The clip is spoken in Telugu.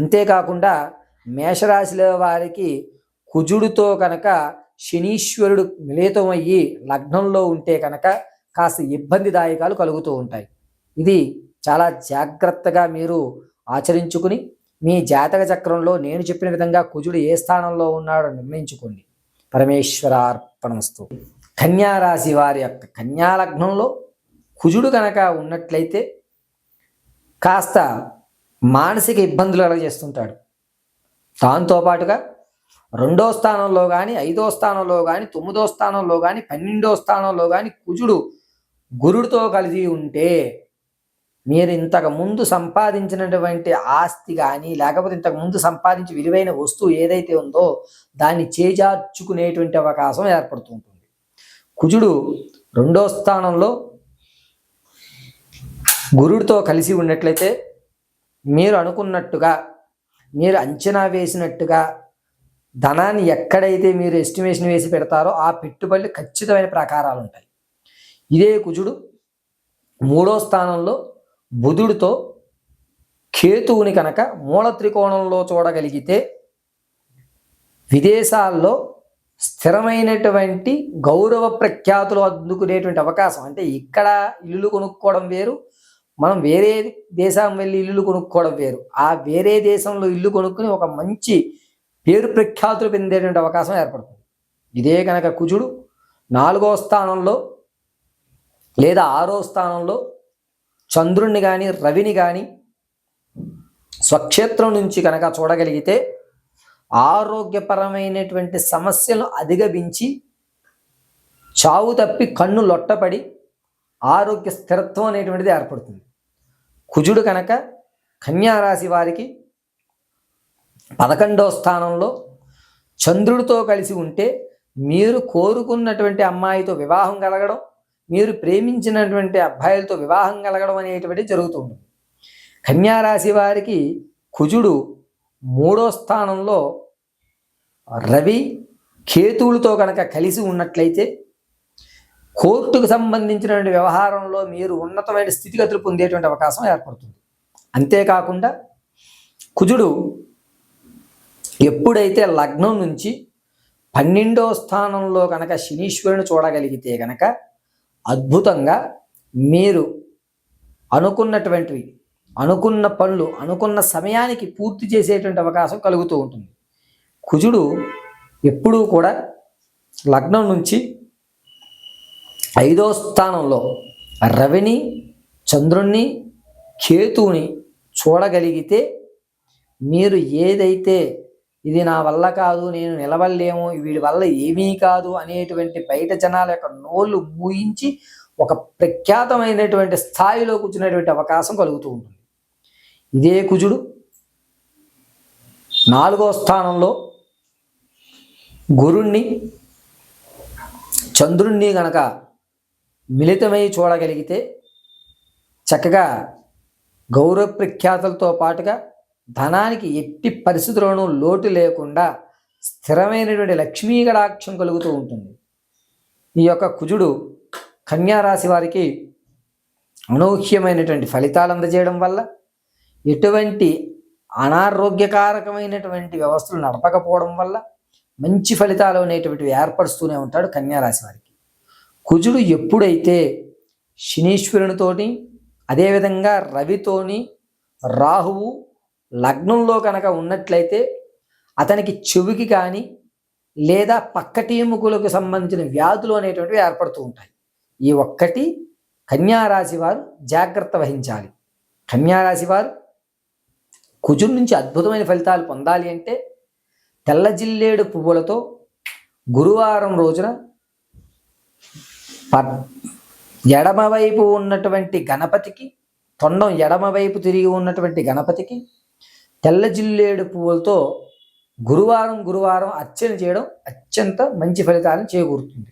అంతేకాకుండా మేషరాశిలో వారికి కుజుడితో కనుక శనీశ్వరుడు మిళితమయ్యి లగ్నంలో ఉంటే కనుక కాస్త ఇబ్బందిదాయకాలు కలుగుతూ ఉంటాయి. ఇది చాలా జాగ్రత్తగా మీరు ఆచరించుకుని మీ జాతక చక్రంలో నేను చెప్పిన విధంగా కుజుడు ఏ స్థానంలో ఉన్నాడో నిర్ణయించుకోండి. పరమేశ్వరార్పణమస్తు. కన్యా రాశి వారి యొక్క కన్యా లగ్నంలో కుజుడు కనుక ఉన్నట్లయితే కాస్త మానసిక ఇబ్బందులు కలగజేస్తుంటాడు దాంతోపాటుగా రెండో స్థానంలో కానీ ఐదో స్థానంలో కానీ తొమ్మిదో స్థానంలో కానీ పన్నెండో స్థానంలో కానీ కుజుడు గురుడితో కలిసి ఉంటే మీరు ఇంతకు ముందు సంపాదించినటువంటి ఆస్తి కానీ లేకపోతే ఇంతకు ముందు సంపాదించి విలువైన వస్తువు ఏదైతే ఉందో దాన్ని చేజార్చుకునేటువంటి అవకాశం ఏర్పడుతుంటుంది కుజుడు రెండో స్థానంలో గురుడితో కలిసి ఉన్నట్లయితే మీరు అనుకున్నట్టుగా మీరు అంచనా వేసినట్టుగా ధనాన్ని ఎక్కడైతే మీరు ఎస్టిమేషన్ వేసి పెడతారో ఆ పెట్టుబడులు ఖచ్చితమైన ప్రకారాలు ఉంటాయి. ఇదే కుజుడు మూడో స్థానంలో బుధుడితో కేతువుని కనుక మూల త్రికోణంలో చూడగలిగితే విదేశాల్లో స్థిరమైనటువంటి గౌరవ ప్రఖ్యాతులు అందుకునేటువంటి అవకాశం. అంటే ఇక్కడ ఇల్లు కొనుక్కోవడం వేరు మనం వేరే దేశం వెళ్ళి ఇల్లు కొనుక్కోవడం వేరు. ఆ వేరే దేశంలో ఇల్లు కొనుక్కుని ఒక మంచి పేరు ప్రఖ్యాతులు పొందేటువంటి అవకాశం ఏర్పడుతుంది. ఇదే కనుక కుజుడు నాలుగో స్థానంలో లేదా ఆరో స్థానంలో చంద్రుణ్ణి కానీ రవిని కానీ స్వక్షేత్రం నుంచి కనుక చూడగలిగితే ఆరోగ్యపరమైనటువంటి సమస్యలను అధిగమించి చావు తప్పి కన్ను లొట్టపడి ఆరోగ్య స్థిరత్వం అనేటువంటిది ఏర్పడుతుంది. కుజుడు కనుక కన్యారాశి వారికి పదకొండవ స్థానంలో చంద్రుడితో కలిసి ఉంటే మీరు కోరుకున్నటువంటి అమ్మాయితో వివాహం కలగడం మీరు ప్రేమించినటువంటి అబ్బాయిలతో వివాహం కలగడం అనేటువంటి జరుగుతుంది కన్యారాశి వారికి కుజుడు మూడో స్థానంలో రవి కేతువులతో కనుక కలిసి ఉన్నట్లయితే కోర్టుకు సంబంధించినటువంటి వ్యవహారంలో మీరు ఉన్నతమైన స్థితిగతులు పొందేటువంటి అవకాశం ఏర్పడుతుంది. అంతేకాకుండా కుజుడు ఎప్పుడైతే లగ్నం నుంచి పన్నెండో స్థానంలో కనుక శనీశ్వరుని చూడగలిగితే కనుక అద్భుతంగా మీరు అనుకున్నటువంటివి అనుకున్న పనులు అనుకున్న సమయానికి పూర్తి చేసేటువంటి అవకాశం కలుగుతూ ఉంటుంది. కుజుడు ఎప్పుడూ కూడా లగ్నం నుంచి ఐదో స్థానంలో రవిని చంద్రుణ్ణి కేతువుని చూడగలిగితే మీరు ఏదైతే ఇది నా వల్ల కాదు నేను నిలవలేము వీడి వల్ల ఏమీ కాదు అనేటువంటి బయట జనాల యొక్క నోళ్ళు మూయించి ఒక ప్రఖ్యాతమైనటువంటి స్థాయిలో కూర్చునేటువంటి అవకాశం కలుగుతూ ఉంటుంది. ఇదే కుజుడు నాలుగో స్థానంలో గురుణ్ణి చంద్రుణ్ణి గనక మిళితమై చూడగలిగితే చక్కగా గౌరవ ప్రఖ్యాతులతో పాటుగా ధనానికి ఎట్టి పరిస్థితుల్లోనూ లోటు లేకుండా స్థిరమైనటువంటి లక్ష్మీ గడాక్షం కలుగుతూ ఉంటుంది. ఈ యొక్క కుజుడు కన్యారాశి వారికి అనూహ్యమైనటువంటి ఫలితాలు అందజేయడం వల్ల ఎటువంటి అనారోగ్యకారకమైనటువంటి వ్యవస్థలు నడపకపోవడం వల్ల మంచి ఫలితాలు అనేటువంటివి ఏర్పరుస్తూనే ఉంటాడు కన్యారాశి వారికి. కుజుడు ఎప్పుడైతే శనీశ్వరునితోని అదేవిధంగా రవితోని రాహువు లగ్నంలో కనుక ఉన్నట్లయితే అతనికి చెవికి కానీ లేదా పక్కటీముకులకు సంబంధించిన వ్యాధులు అనేటువంటివి ఏర్పడుతూ ఉంటాయి. ఈ ఒక్కటి కన్యారాశి వారు జాగ్రత్త వహించాలి. కన్యారాశి వారు కుజుడి నుంచి అద్భుతమైన ఫలితాలు పొందాలి అంటే తెల్ల జిల్లేడు పువ్వులతో గురువారం రోజున ప- ఎడమవైపు ఉన్నటువంటి గణపతికి తొండం ఎడమవైపు తిరిగి ఉన్నటువంటి గణపతికి తెల్ల జిల్లేడు పువ్వులతో గురువారం గురువారం అర్చన చేయడం అత్యంత మంచి ఫలితాలను చేకూరుతుంది.